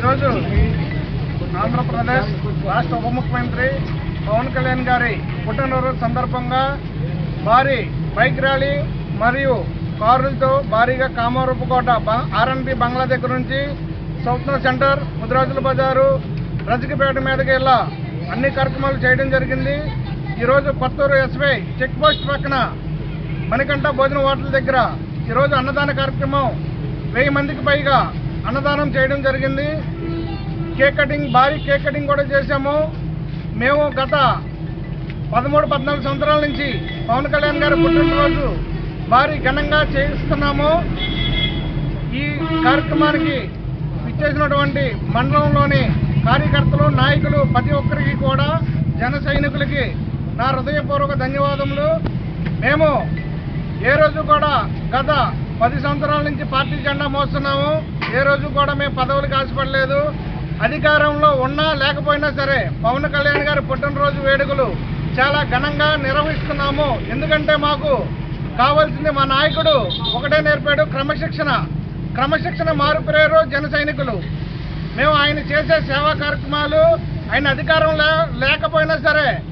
ఈరోజు ఆంధ్రప్రదేశ్ రాష్ట్ర ఉప ముఖ్యమంత్రి పవన్ కళ్యాణ్ గారి పుట్టినరోజు సందర్భంగా భారీ బైక్ ర్యాలీ మరియు కారులతో భారీగా కామారూపుకోట ఆర్ఎన్బి బంగ్లా దగ్గర నుంచి స్వప్న సెంటర్ ముద్రాజుల బజారు రజకిపేట మీదకి ఇలా అన్ని కార్యక్రమాలు చేయడం జరిగింది. ఈరోజు కొత్తూరు ఎస్వై చెక్ పోస్ట్ పక్కన మణికంఠ భోజన హోటల్ దగ్గర ఈరోజు అన్నదాన కార్యక్రమం. వెయ్యి మందికి పైగా అన్నదానం చేయడం జరిగింది. కేక్ కటింగ్ భారీ కేక్ కటింగ్ కూడా చేశాము. మేము గత పదమూడు పద్నాలుగు సంవత్సరాల నుంచి పవన్ కళ్యాణ్ గారి పుట్టినరోజు భారీ ఘనంగా చేయిస్తున్నాము. ఈ కార్యక్రమానికి ఇచ్చేసినటువంటి మండలంలోని కార్యకర్తలు నాయకులు ప్రతి ఒక్కరికి కూడా జన సైనికులకి నా హృదయపూర్వక ధన్యవాదములు. మేము ఏ రోజు కూడా గత పది సంవత్సరాల నుంచి పార్టీ జెండా మోస్తున్నాము. ఏ రోజు కూడా మేము పదవులకు ఆశపడలేదు అధికారంలో ఉన్నా లేకపోయినా సరే పవన్ కళ్యాణ్ గారి పుట్టినరోజు వేడుకలు చాలా ఘనంగా నిర్వహిస్తున్నాము. ఎందుకంటే మాకు కావాల్సింది మా నాయకుడు ఒకటే నేర్పాడు క్రమశిక్షణ. క్రమశిక్షణ మారుపేరు జన సైనికులు. మేము ఆయన చేసే సేవా కార్యక్రమాలు ఆయన అధికారం లే- లేకపోయినా సరే